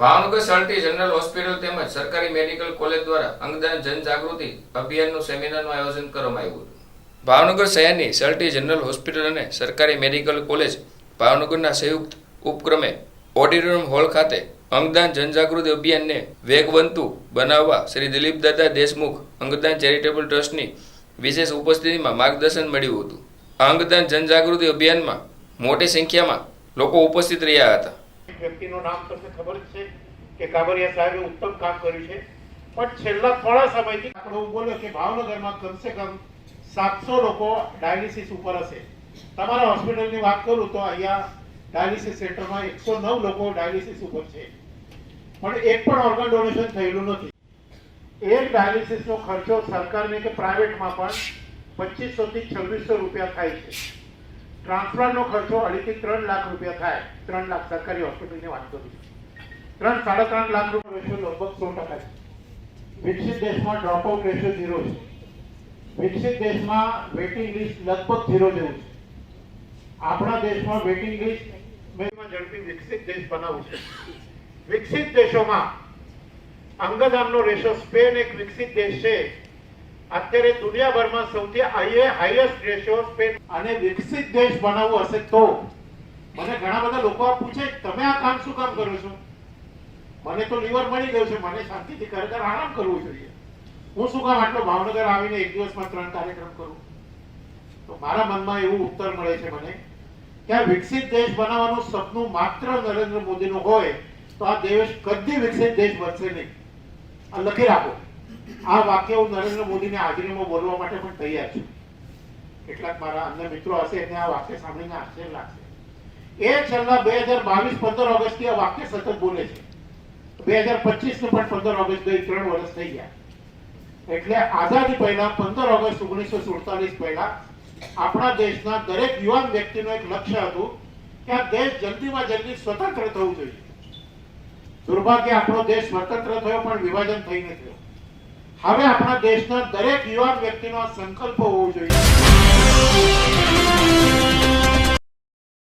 ભાવનગર સર્ટી general hospital તેમજ સરકારી medical college દ્વારા અંગદાન જનજાગૃતિ અભિયાનનું સેમિનારનું આયોજન કરવામાં આવ્યું હતું. ભાવનગર શહેરની સર્ટી જનરલ હોસ્પિટલ અને સરકારી મેડિકલ કોલેજ ભાવનગરના સંયુક્ત ઉપક્રમે ઓડિટોરિયમ હોલ ખાતે અંગદાન જનજાગૃતિ અભિયાનને વેગવંતુ બનાવવા શ્રી દિલીપ દાદા દેશમુખ અંગદાન ચેરિટેબલ ટ્રસ્ટની વિશેષ ઉપસ્થિતિમાં માર્ગદર્શન મળ્યું હતું. અંગદાન જનજાગૃતિ અભિયાનમાં મોટી સંખ્યામાં લોકો ઉપસ્થિત રહ્યા હતા. વ્યક્તિનું નામ તમને ખબર જ છે કે કાબરિયા સાહેબે ઉત્તમ કામ કર્યું છે. પણ છેલ્લા થોડા સમયથી આપણે હું બોલ્યો કે ભાવનગરમાં કમસે કમ સાતસો લોકો ડાયાલિસિસ ઉપર હશે. તમારા હોસ્પિટલની વાત કરું તો અહીંયા ડાયાલિસિસ સેન્ટરમાં એકસો નવ લોકો ડાયાલિસિસ ઉપર છે. પણ એક પણ ઓર્ગન ડોનેશન થયેલું નથી. એક ડાયાલિસિસનો ખર્ચો સરકારને કે પ્રાઇવેટમાં પણ પચીસો થી છવ્વીસો રૂપિયા થાય છે. ટ્રાન્સપ્લાન્ટનો ખર્ચો અઢીથી ત્રણ લાખ રૂપિયા થાય. ત્રણ લાખ સરકારી હોસ્પિટલની વાત કરું ત્રણ, સાડા ત્રણ લાખ રૂપિયા રેશિયો લગભગ સો ટકા છે. વિકસિત દેશમાં ડ્રોપ આઉટ રેશિયો ઝીરો છે. વિકસિત દેશમાં વેટિંગ લિસ્ટ લગભગ ઝીરો જેવું છે. આપણા દેશમાં વેટિંગ લિસ્ટ ઝડપી વિકસિત દેશ બનાવવું છે. વિકસિત દેશોમાં અંગદાનનો રેશિયો સ્પેન એક વિકસિત દેશ છે. અત્યારે દુનિયાભરમાં સૌથી હાઈએસ્ટ રેશિયો અને વિકસિત દેશ બનાવવું હશે તો? મને ઘણા બધા લોકો પૂછે, તમે આ કામ શું કામ કરો છો? મને તો લીવર મળી ગયું છે, મને શાંતિથી ખરેખર આરામ કરવો જોઈએ. હું શું કામ આટલો ભાવનગર આવીને એક દિવસમાં ત્રણ કાર્યક્રમ કરું? તો મારા મનમાં એવું ઉત્તર મળે છે મને કે આ વિકસિત દેશ બનાવવાનું સપનું માત્ર નરેન્દ્ર મોદીનું હોય, તો આ દેશ કદી વિકસિત દેશ બનશે નહીં. આ લખી રાખો. આ વાક્ય હું નરેન્દ્ર મોદીને હાજરીમાં બોલવા માટે પણ તૈયાર છું. કેટલાક મારા અન્ય મિત્રો હશે એને આ વાક્ય સાંભળીને આશ્ચર્ય લાગશે. એ છેલ્લા બે હજાર બાવીસ પંદર ઓગસ્ટથી આ વાક્ય સતત બોલે છે. બે હજાર પચીસ પણ પંદર ઓગસ્ટ ગઈ ત્રણ વર્ષ થઈ ગયા. એટલે આઝાદી પહેલા પંદર ઓગસ્ટ ઓગણીસો સુડતાલીસ પહેલા આપણા દેશના દરેક યુવાન વ્યક્તિનું એક લક્ષ્ય હતું કે આ દેશ જલ્દીમાં જલ્દી સ્વતંત્ર થવું જોઈએ. દુર્ભાગ્ય આપણો દેશ સ્વતંત્ર થયો પણ વિભાજન થઈ નથી થયો હવે આપણા દેશના દરેક યુવાન વ્યક્તિનો સંકલ્પ હોવો જોઈએ.